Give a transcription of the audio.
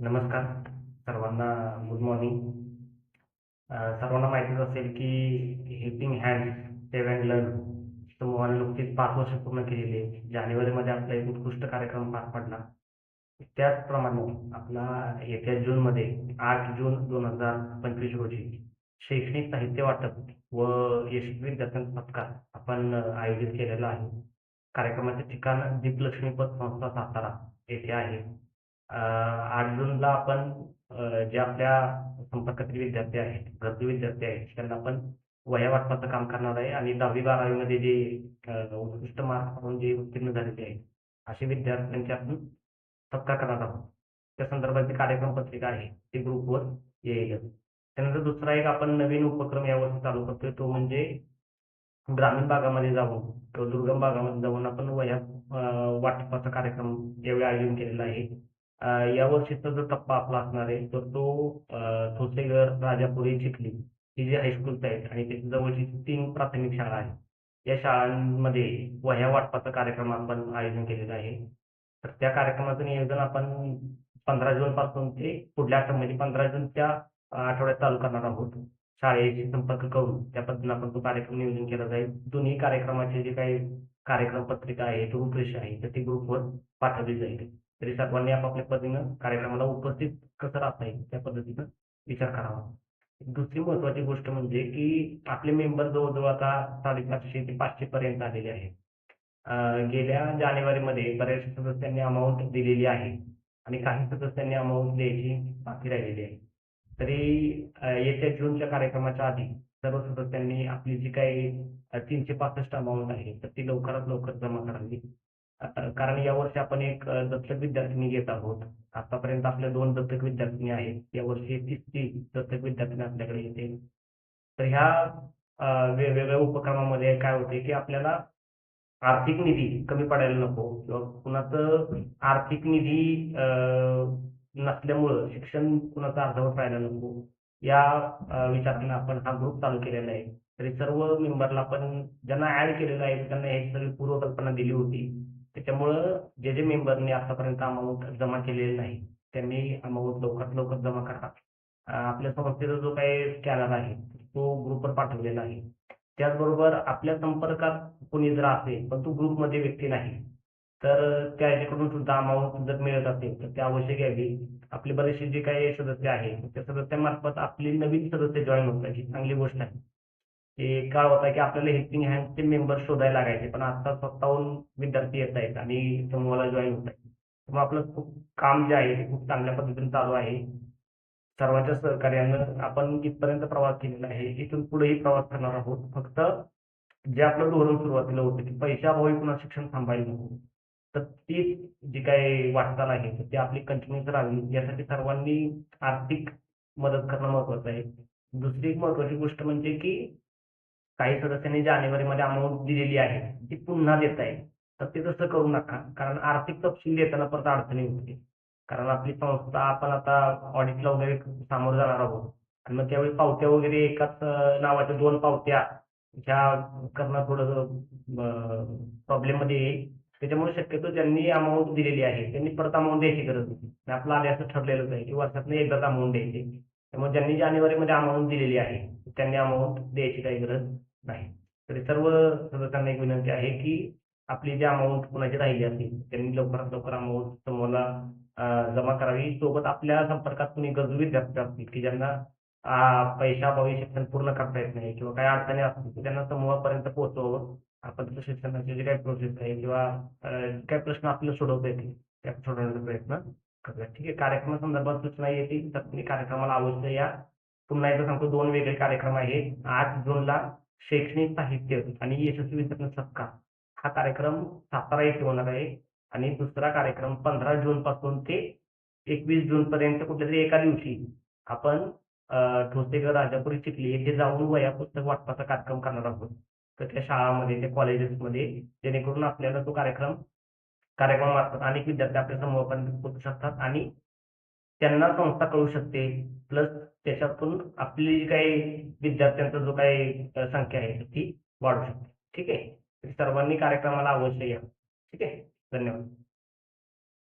नमस्कार सर्वांना good morning सर्वांना माहितीच असेल की helping hand save and learn समूहाने नुकतीच पाच वर्ष पूर्ण केलेली आहे. जानेवारीमध्ये आपला एक उत्कृष्ट कार्यक्रम पार पडला. त्याचप्रमाणे आपला येत्या जूनमध्ये आठ जून दोन हजार पंचवीस रोजी शैक्षणिक साहित्य वाटप व यशस्वी विद्यार्थ्यांचा सत्कार आपण आयोजित केलेला आहे. कार्यक्रमाचे ठिकाण दीपलक्ष्मीपत संस्था सातारा येथे आहे. आठ जूनला आपण जे आपल्या संपर्कातील विद्यार्थी आहेत गरजू विद्यार्थी आहेत त्यांना आपण वह्या वाटपाचं काम करणार आहे. आणि दहावी बारावीमध्ये जे उत्कृष्ट मार्क म्हणून जे उत्तीर्ण झालेले आहेत असे विद्यार्थ्यांचे आपण सत्कार करणार आहोत. त्या संदर्भातली कार्यक्रम पत्रिका आहे ती ग्रुपवर येईल. त्यानंतर दुसरा एक आपण नवीन उपक्रम यावर्षी चालू करतोय तो म्हणजे ग्रामीण भागामध्ये जाऊन किंवा दुर्गम भागामध्ये जाऊन आपण वह्या वाटपाचा कार्यक्रम यावेळी आयोजन केलेला आहे या यावर्षीचा जो टप्पा आपला असणार आहे तर तो अं, ठोसेघर राजापुरी चिखली ही जी हायस्कूल्स आहेत आणि त्याच्या जवळची तीन प्राथमिक शाळा आहेत. या शाळांमध्ये वह्या वाटपाचा कार्यक्रम आपण आयोजन केलेला आहे. तर त्या कार्यक्रमाचं नियोजन आपण पंधरा जून पासून ते पुढल्या आठवड्यामध्ये म्हणजे पंधरा जूनच्या त्या आठवड्यात चालू करणार आहोत. शाळेशी संपर्क करून त्या पद्धतीने आपण तो कार्यक्रम नियोजन केला जाईल. दोन्ही कार्यक्रमाचे जे काही कार्यक्रम पत्रिका आहे रूपरेषा आहे तर ती ग्रुपवर पाठवली जाईल. तरी सर्वांनी आपापल्या पद्धतीनं कार्यक्रमाला उपस्थित कसं राहता येईल त्या पद्धतीनं विचार करावा. दुसरी महत्वाची गोष्ट म्हणजे की आपले मेंबर जवळजवळ आता साडेपाचशे ते पाचशे पर्यंत आलेले आहेत. गेल्या जानेवारीमध्ये बऱ्याचशा सदस्यांनी अमाऊंट दिलेली आहे आणि काही सदस्यांनी अमाऊंट द्यायची बाकी राहिलेली आहे. तरी येत्या जूनच्या कार्यक्रमाच्या आधी सर्व सदस्यांनी आपली जी काही तीनशे पासष्ट अमाऊंट आहे तर ती लवकरात लवकर जमा करावी. कारण यावर्षी आपण एक दत्तक विद्यार्थिनी घेत आहोत. आतापर्यंत आपल्या दोन दत्तक विद्यार्थिनी आहेत. यावर्षी तिसरी दत्तक विद्यार्थिनी आपल्याकडे येते. तर ह्या वेगवेगळ्या उपक्रमामध्ये काय होते की आपल्याला आर्थिक निधी कमी पडायला नको किंवा कुणाचं आर्थिक निधी नसल्यामुळं शिक्षण कुणाचं अर्धवट राहायला नको. या अं, आपण हा ग्रुप चालू केलेला आहे. तरी सर्व मेंबरला आपण ज्यांना ऍड केलेलं आहे त्यांना ह्याची सगळी पूर्वकल्पना दिली होती. त्याच्यामुळं जे जे मेंबरने आतापर्यंत अमाऊंट जमा केलेली नाही त्यांनी अमाऊंट लवकरात लवकर जमा करा आपल्या संस्थेचा जो काही स्कॅनर आहे तो ग्रुपवर पाठवलेला आहे. त्याचबरोबर आपल्या संपर्कात कोणी जर असेल पण तो ग्रुपमध्ये व्यक्ती नाही तर त्याच्याकडून सुद्धा अमाऊंट जर मिळत असेल तर ते अवश्य घ्यावी. आपले बरेचसे जे काही सदस्य आहेत त्या सदस्यामार्फत आपली नवीन सदस्य जॉईन होतात ही चांगली गोष्ट आहे. ते काळ होता की आपल्याला हेल्पिंग हँडचे मेंबर शोधायला लागायचे पण आता स्वतःहून विद्यार्थी येत आहेत आणि समूहाला जॉईन होत आहेत. त्यामुळे आपलं खूप काम जे आहे ते खूप चांगल्या पद्धतीने चालू आहे. सर्वांच्या सहकार्यानं आपण इथपर्यंत प्रवास केलेला आहे इथून पुढेही प्रवास करणार आहोत. फक्त जे आपलं धोरण सुरुवातीला होतं की पैशाभावी पुन्हा शिक्षण थांबायला नको. तर ती जी काही वाटचाल आहे ती आपली कंटिन्यूच राहावी. यासाठी सर्वांनी आर्थिक मदत करणं महत्वाचं आहे. दुसरी एक महत्वाची गोष्ट म्हणजे की काही सदस्यांनी जानेवारीमध्ये अमाऊंट दिलेली आहे ती पुन्हा देताय तर ते तसं करू नका कारण आर्थिक तपशील देताना परत अडचणी होते. कारण आपली संस्था आपण आता ऑडिटला वगैरे सामोरं जाणार आहोत. आणि मग त्यावेळी पावत्या वगैरे एकाच नावाच्या दोन पावत्या ह्या करणं थोडं प्रॉब्लेममध्ये येईल. त्याच्यामुळे शक्यतो ज्यांनी अमाऊंट दिलेली आहे त्यांनी परत अमाऊंट द्यायची गरज नाही. आपलं आधी असं ठरलेलंच आहे की वर्षातनं एकदाच अमाऊंट द्यायची. त्यामुळे ज्यांनी जानेवारीमध्ये अमाऊंट दिलेली आहे त्यांनी अमाऊंट द्यायची काही गरज नाही. तरी सर्व सदस्यांना एक विनंती आहे की आपली जी अमाऊंट कुणाची राहिली असेल त्यांनी लवकरात लवकर अमाऊंट समोरला जमा करावी. सोबत आपल्या संपर्कात कुणी गरजू विद्यार्थी असतील की ज्यांना पैशाअभावी शिक्षण पूर्ण करता येत नाही किंवा काही अडचणी असतील त्यांना समूहापर्यंत पोहोचवावं. आपण शिक्षणाची जी काही प्रोसेस आहे किंवा काय काही प्रश्न आपल्याला सोडवता येतील त्या सोडवण्याचा प्रयत्न करूया. ठीक आहे. कार्यक्रमासंदर्भात सूचना येतील तर तुम्ही कार्यक्रमाला अवश्य या. पुन्हा एकदा सांगतो दोन वेगळे कार्यक्रम आहेत. आठ जूनला शैक्षणिक साहित्य आणि यशस्वी वितरण सत्कार हा कार्यक्रम सातारा येथे होणार आहे आणि दुसरा कार्यक्रम पंधरा जून पासून ते एकवीस जून पर्यंत कुठल्या तरी एका दिवशी आपण ठोसेकर राजापुरी चिखली येथे जाऊन वया पुस्तक वाटपाचा कार्यक्रम करणार आहोत. तर त्या शाळामध्ये त्या कॉलेजेसमध्ये जेणेकरून आपल्याला तो कार्यक्रम कार्यक्रमामार्फत अनेक विद्यार्थी आपल्या समूहापर्यंत पोहोचू शकतात आणि त्यांना संस्था कळू शकते. प्लस त्याच्यातून आपली जी काही विद्यार्थ्यांचा जो काही संख्या आहे ती वाढू शकते. ठीक आहे? सर्वांनी कार्यक्रमाला अवश्य या. ठीक आहे? धन्यवाद.